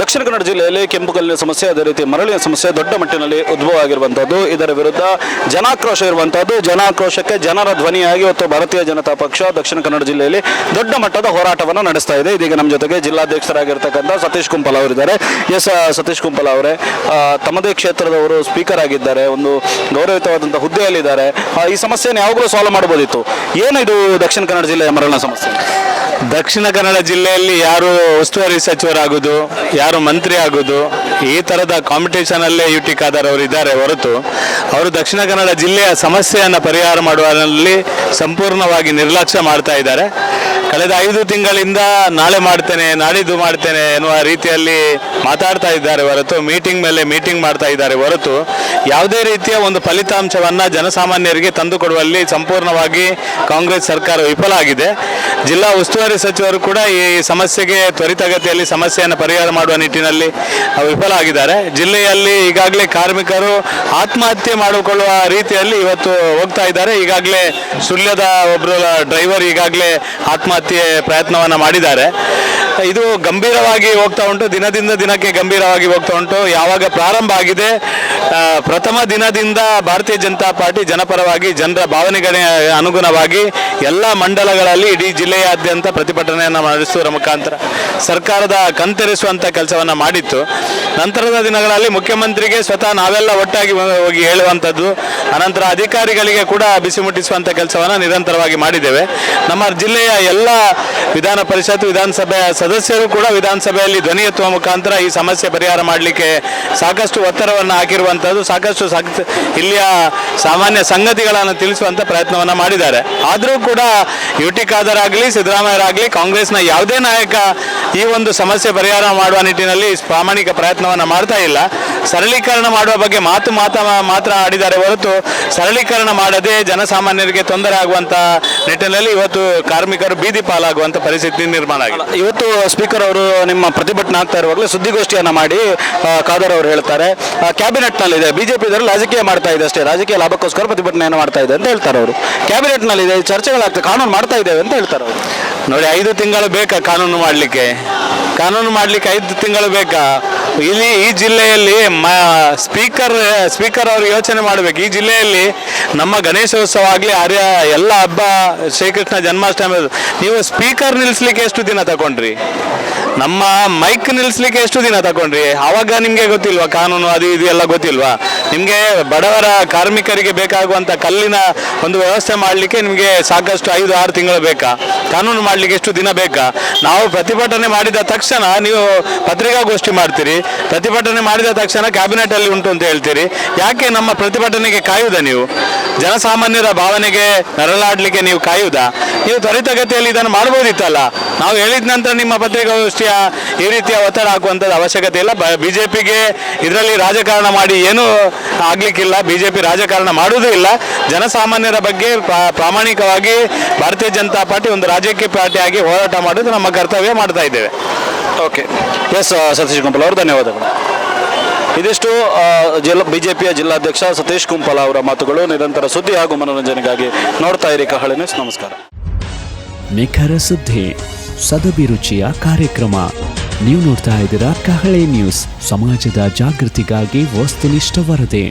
ದಕ್ಷಿಣ ಕನ್ನಡ ಜಿಲ್ಲೆಯಲ್ಲಿ ಕೆಂಪು ಕಲ್ಲಿನ ಸಮಸ್ಯೆ, ಅದೇ ರೀತಿ ಮರಳಿನ ಸಮಸ್ಯೆ ದೊಡ್ಡ ಮಟ್ಟಿನಲ್ಲಿ ಉದ್ಭವ ಆಗಿರುವಂಥದ್ದು ಇದರ ವಿರುದ್ಧ ಜನಾಕ್ರೋಶ ಇರುವಂಥದ್ದು. ಜನಾಕ್ರೋಶಕ್ಕೆ ಜನರ ಧ್ವನಿಯಾಗಿ ಇವತ್ತು ಭಾರತೀಯ ಜನತಾ ಪಕ್ಷ ದಕ್ಷಿಣ ಕನ್ನಡ ಜಿಲ್ಲೆಯಲ್ಲಿ ದೊಡ್ಡ ಮಟ್ಟದ ಹೋರಾಟವನ್ನು ನಡೆಸ್ತಾ ಇದೆ. ಇದೀಗ ನಮ್ಮ ಜೊತೆಗೆ ಜಿಲ್ಲಾಧ್ಯಕ್ಷರಾಗಿರ್ತಕ್ಕಂಥ ಸತೀಶ್ ಕುಂಪಲ್ ಅವರಿದ್ದಾರೆ ಎಸ್ ಸತೀಶ್ ಕುಂಪಲ್ ಅವರೇ ತಮ್ಮದೇ ಕ್ಷೇತ್ರದವರು ಸ್ಪೀಕರ್ ಆಗಿದ್ದಾರೆ. ಒಂದು ಗೌರವಿತವಾದಂಥ ಹುದ್ದೆಯಲ್ಲಿದ್ದಾರೆ. ಈ ಸಮಸ್ಯೆಯನ್ನು ಯಾವಾಗಲೂ ಸಾಲ್ವ್ ಮಾಡ್ಬೋದಿತ್ತು ಏನು ಇದು ದಕ್ಷಿಣ ಕನ್ನಡ ಜಿಲ್ಲೆಯ ಮರಳಿನ ಸಮಸ್ಯೆ? ದಕ್ಷಿಣ ಕನ್ನಡ ಜಿಲ್ಲೆಯಲ್ಲಿ ಯಾರು ಉಸ್ತುವಾರಿ ಸಚಿವರಾಗೋದು, ಯಾರು ಮಂತ್ರಿ ಆಗುವುದು ಈ ಥರದ ಕಾಂಪಿಟೇಷನಲ್ಲೇ ಯು ಟಿ ಖಾದರ್ ಅವರು ಇದ್ದಾರೆ ಹೊರತು, ಅವರು ದಕ್ಷಿಣ ಕನ್ನಡ ಜಿಲ್ಲೆಯ ಸಮಸ್ಯೆಯನ್ನು ಪರಿಹಾರ ಮಾಡುವಲ್ಲಿ ಸಂಪೂರ್ಣವಾಗಿ ನಿರ್ಲಕ್ಷ್ಯ ಮಾಡ್ತಾ ಇದ್ದಾರೆ. ಕಳೆದ ಐದು ತಿಂಗಳಿಂದ ನಾಳೆ ಮಾಡ್ತೇನೆ, ನಾಡಿದ್ದು ಮಾಡ್ತೇನೆ ಎನ್ನುವ ರೀತಿಯಲ್ಲಿ ಮಾತಾಡ್ತಾ ಇದ್ದಾರೆ ಹೊರತು ಮೀಟಿಂಗ್ ಮೇಲೆ ಮೀಟಿಂಗ್ ಮಾಡ್ತಾ ಇದ್ದಾರೆ ಹೊರತು, ಯಾವುದೇ ರೀತಿಯ ಒಂದು ಫಲಿತಾಂಶವನ್ನು ಜನಸಾಮಾನ್ಯರಿಗೆ ತಂದುಕೊಡುವಲ್ಲಿ ಸಂಪೂರ್ಣವಾಗಿ ಕಾಂಗ್ರೆಸ್ ಸರ್ಕಾರ ವಿಫಲ ಆಗಿದೆ. ಜಿಲ್ಲಾ ಉಸ್ತುವಾರಿ ಸಚಿವರು ಕೂಡ ಈ ಸಮಸ್ಯೆಗೆ ತ್ವರಿತಗತಿಯಲ್ಲಿ ಸಮಸ್ಯೆಯನ್ನು ಪರಿಹಾರ ಮಾಡುವ ನಿಟ್ಟಿನಲ್ಲಿ ವಿಫಲ ಆಗಿದ್ದಾರೆ. ಜಿಲ್ಲೆಯಲ್ಲಿ ಈಗಾಗಲೇ ಕಾರ್ಮಿಕರು ಆತ್ಮಹತ್ಯೆ ಮಾಡಿಕೊಳ್ಳುವ ರೀತಿಯಲ್ಲಿ ಇವತ್ತು ಹೋಗ್ತಾ ಇದ್ದಾರೆ. ಈಗಾಗಲೇ ಸುಳ್ಯದ ಒಬ್ಬರು ಡ್ರೈವರ್ ಈಗಾಗಲೇ ಆತ್ಮಹತ್ಯೆ ಪ್ರಯತ್ನವನ್ನು ಮಾಡಿದ್ದಾರೆ. ಇದು ಗಂಭೀರವಾಗಿ ಹೋಗ್ತಾ ಉಂಟು. ದಿನದಿಂದ ದಿನಕ್ಕೆ ಗಂಭೀರವಾಗಿ ಹೋಗ್ತಾ ಉಂಟು. ಯಾವಾಗ ಪ್ರಾರಂಭ ಆಗಿದೆ ಪ್ರಥಮ ದಿನದಿಂದ ಭಾರತೀಯ ಜನತಾ ಪಾರ್ಟಿ ಜನಪರವಾಗಿ, ಜನರ ಭಾವನೆಗಳ ಅನುಗುಣವಾಗಿ ಎಲ್ಲ ಮಂಡಲಗಳಲ್ಲಿ ಇಡೀ ಜಿಲ್ಲೆಯಾದ್ಯಂತ ಪ್ರತಿಭಟನೆಯನ್ನು ನಡೆಸುವ ಮುಖಾಂತರ ಸರ್ಕಾರದ ಕಂತರಿಸುವಂಥ ಕೆಲಸವನ್ನು ಮಾಡಿತ್ತು. ನಂತರದ ದಿನಗಳಲ್ಲಿ ಮುಖ್ಯಮಂತ್ರಿಗೆ ಸ್ವತಃ ನಾವೆಲ್ಲ ಒಟ್ಟಾಗಿ ಹೋಗಿ ಹೇಳುವಂಥದ್ದು ಅನಂತರ ಅಧಿಕಾರಿಗಳಿಗೆ ಕೂಡ ಬಿಸಿ ಮುಟ್ಟಿಸುವಂಥ ಕೆಲಸವನ್ನು ನಿರಂತರವಾಗಿ ಮಾಡಿದ್ದೇವೆ. ನಮ್ಮ ಜಿಲ್ಲೆಯ ಎಲ್ಲ ವಿಧಾನ ಪರಿಷತ್ ವಿಧಾನಸಭೆಯ ಸದಸ್ಯರು ಕೂಡ ವಿಧಾನಸಭೆಯಲ್ಲಿ ಧ್ವನಿ ಎತ್ತುವ ಮುಖಾಂತರ ಈ ಸಮಸ್ಯೆ ಪರಿಹಾರ ಮಾಡಲಿಕ್ಕೆ ಸಾಕಷ್ಟು ಒತ್ತಡವನ್ನು ಹಾಕಿರುವಂಥದ್ದು ಸಾಕಷ್ಟು ಸಕ್ ಇಲ್ಲಿಯ ಸಾಮಾನ್ಯ ಸಂಗತಿಗಳನ್ನು ತಿಳಿಸುವಂಥ ಪ್ರಯತ್ನವನ್ನು ಮಾಡಿದ್ದಾರೆ. ಆದರೂ ಕೂಡ ಯು ಟಿ ಖಾದರ್ ಆಗಲಿ ಸಿದ್ದರಾಮಯ್ಯರಾಗಲಿ ಕಾಂಗ್ರೆಸ್ನ ಯಾವುದೇ ನಾಯಕ ಈ ಒಂದು ಸಮಸ್ಯೆ ಪರಿಹಾರ ಮಾಡುವ ನಿಟ್ಟಿನಲ್ಲಿ ಪ್ರಾಮಾಣಿಕ ಪ್ರಯತ್ನವನ್ನು ಮಾಡ್ತಾ ಇಲ್ಲ. ಸರಳೀಕರಣ ಮಾಡುವ ಬಗ್ಗೆ ಮಾತು ಮಾತಾ, ಮಾತ್ರ ಆಡಿದ್ದಾರೆ ಹೊರತು ಸರಳೀಕರಣ ಮಾಡದೆ ಜನಸಾಮಾನ್ಯರಿಗೆ ತೊಂದರೆ ಆಗುವಂಥ ನಿಟ್ಟಿನಲ್ಲಿ ಇವತ್ತು ಕಾರ್ಮಿಕರು ಬೀದಿ ಪಾಲಾಗುವಂಥ ಪರಿಸ್ಥಿತಿ ನಿರ್ಮಾಣ ಆಗಿದೆ. ಇವತ್ತು ಸ್ಪೀಕರ್ ಅವರು ನಿಮ್ಮ ಪ್ರತಿಭಟನೆ ಆಗ್ತಾ ಇರುವಾಗಲೇ ಸುದ್ದಿಗೋಷ್ಠಿಯನ್ನು ಮಾಡಿ ಖಾದರ್ ಅವರು ಹೇಳ್ತಾರೆ. ಕ್ಯಾಬಿನೆಟ್ನಲ್ಲಿದೆ. ಇದ್ರೆ ರಾಜಕೀಯ ಮಾಡ್ತಾ ಇದೆ ಅಷ್ಟೇ. ರಾಜಕೀಯ ಲಾಭಕ್ಕೋಸ್ಕರ ಪ್ರತಿಭಟನೆಯನ್ನು ಮಾಡ್ತಾ ಇದೆ ಅಂತ ಹೇಳ್ತಾರೆ ಅವರು. ಕ್ಯಾಬಿನೆಟ್ನಲ್ಲಿದೆ ಚರ್ಚೆಗಳಾಗ್ತದೆ ಕಾನೂನು ಮಾಡ್ತಾ ಇದ್ದೇವೆ ಅಂತ ಹೇಳ್ತಾರೆ ಅವರು. ನೋಡಿ, ಐದು ತಿಂಗಳು ಬೇಕಾ ಕಾನೂನು ಮಾಡಲಿಕ್ಕೆ? ಕಾನೂನು ಮಾಡಲಿಕ್ಕೆ ಐದು ತಿಂಗಳು ಬೇಕಾ? ಇಲ್ಲಿ ಈ ಜಿಲ್ಲೆಯಲ್ಲಿ ಮ ಸ್ಪೀಕರ್ ಸ್ಪೀಕರ್ ಅವರು ಯೋಚನೆ ಮಾಡಬೇಕು. ಈ ಜಿಲ್ಲೆಯಲ್ಲಿ ನಮ್ಮ ಗಣೇಶೋತ್ಸವ ಆಗಲಿ, ಆರ್ಯ ಎಲ್ಲ ಹಬ್ಬ, ಶ್ರೀಕೃಷ್ಣ ಜನ್ಮಾಷ್ಟಮಿ, ನೀವು ಸ್ಪೀಕರ್ ನಿಲ್ಲಿಸ್ಲಿಕ್ಕೆ ಎಷ್ಟು ದಿನ ತಗೊಂಡ್ರಿ? ನಮ್ಮ ಮೈಕ್ ನಿಲ್ಲಿಸ್ಲಿಕ್ಕೆ ಎಷ್ಟು ದಿನ ತಗೊಂಡ್ರಿ? ಆವಾಗ ನಿಮಗೆ ಗೊತ್ತಿಲ್ವಾ? ಕಾನೂನು ಅದು ಇದು ಎಲ್ಲ ಗೊತ್ತಿಲ್ವಾ? ನಿಮಗೆ ಬಡವರ ಕಾರ್ಮಿಕರಿಗೆ ಬೇಕಾಗುವಂಥ ಕಲ್ಲಿನ ಒಂದು ವ್ಯವಸ್ಥೆ ಮಾಡಲಿಕ್ಕೆ ನಿಮಗೆ ಸಾಕಷ್ಟು ಐದು, ಆರು ತಿಂಗಳು ಬೇಕಾ? ಕಾನೂನು ಮಾಡಲಿಕ್ಕೆ ಎಷ್ಟು ದಿನ ಬೇಕಾ? ನಾವು ಪ್ರತಿಭಟನೆ ಮಾಡಿದ ತಕ್ಷಣ ನೀವು ಪತ್ರಿಕಾಗೋಷ್ಠಿ ಮಾಡ್ತೀರಿ. ಪ್ರತಿಭಟನೆ ಮಾಡಿದ ತಕ್ಷಣ ಕ್ಯಾಬಿನೆಟ್ ಅಲ್ಲಿ ಉಂಟು ಅಂತ ಹೇಳ್ತೀರಿ. ಯಾಕೆ ನಮ್ಮ ಪ್ರತಿಭಟನೆಗೆ ಕಾಯುವುದ ನೀವು? ಜನಸಾಮಾನ್ಯರ ಭಾವನೆಗೆ ನರಳಾಡ್ಲಿಕ್ಕೆ ನೀವು ಕಾಯುವುದಾ ನೀವು ತ್ವರಿತಗತಿಯಲ್ಲಿ ಇದನ್ನು ಮಾಡ್ಬೋದಿತ್ತಲ್ಲ ನಾವು ಹೇಳಿದ ನಂತರ ನಿಮ್ಮ ಪತ್ರಿಕಾಗೋಷ್ಠಿಯ ಈ ರೀತಿಯ ಒತ್ತಡ ಹಾಕುವಂಥದ್ದು ಅವಶ್ಯಕತೆ ಇಲ್ಲ. ಬಿಜೆಪಿಗೆ ಇದರಲ್ಲಿ ರಾಜಕಾರಣ ಮಾಡಿ ಏನೂ ಆಗ್ಲಿಕ್ಕಿಲ್ಲ. ಬಿಜೆಪಿ ರಾಜಕಾರಣ ಮಾಡುವುದೂ ಇಲ್ಲ. ಜನಸಾಮಾನ್ಯರ ಬಗ್ಗೆ ಪ್ರಾಮಾಣಿಕವಾಗಿ ಭಾರತೀಯ ಜನತಾ ಪಾರ್ಟಿ ಒಂದು ರಾಜಕೀಯ ಪಾರ್ಟಿಯಾಗಿ ಹೋರಾಟ ಮಾಡುವುದು ನಮ್ಮ ಕರ್ತವ್ಯ ಮಾಡ್ತಾ ಇದ್ದೇವೆ. ಓಕೆ ಎಸ್ ಸತೀಶ್ ಗುಂಪಲ್ ಅವರು ಧನ್ಯವಾದಗಳು. ಇದಿಷ್ಟು ಜಿಲ್ಲಾ, ಬಿಜೆಪಿಯ ಜಿಲ್ಲಾಧ್ಯಕ್ಷ ಸತೀಶ್ ಕುಂಪಲ ಅವರ ಮಾತುಗಳು. ನಿರಂತರ ಸುದ್ದಿ ಹಾಗೂ ಮನೋರಂಜನೆಗಾಗಿ ನೋಡ್ತಾ ಇರಿ ಕಹಳೆ ನ್ಯೂಸ್ ನಮಸ್ಕಾರ. ನಿಖರ ಸುದ್ದಿ ಸದಭಿರುಚಿಯ ಕಾರ್ಯಕ್ರಮ. ನೀವು ನೋಡ್ತಾ ಇದ್ದೀರಾ ಕಹಳೆ ನ್ಯೂಸ್ ಸಮಾಜದ ಜಾಗೃತಿಗಾಗಿ ವಸ್ತುನಿಷ್ಠ ವರದಿ.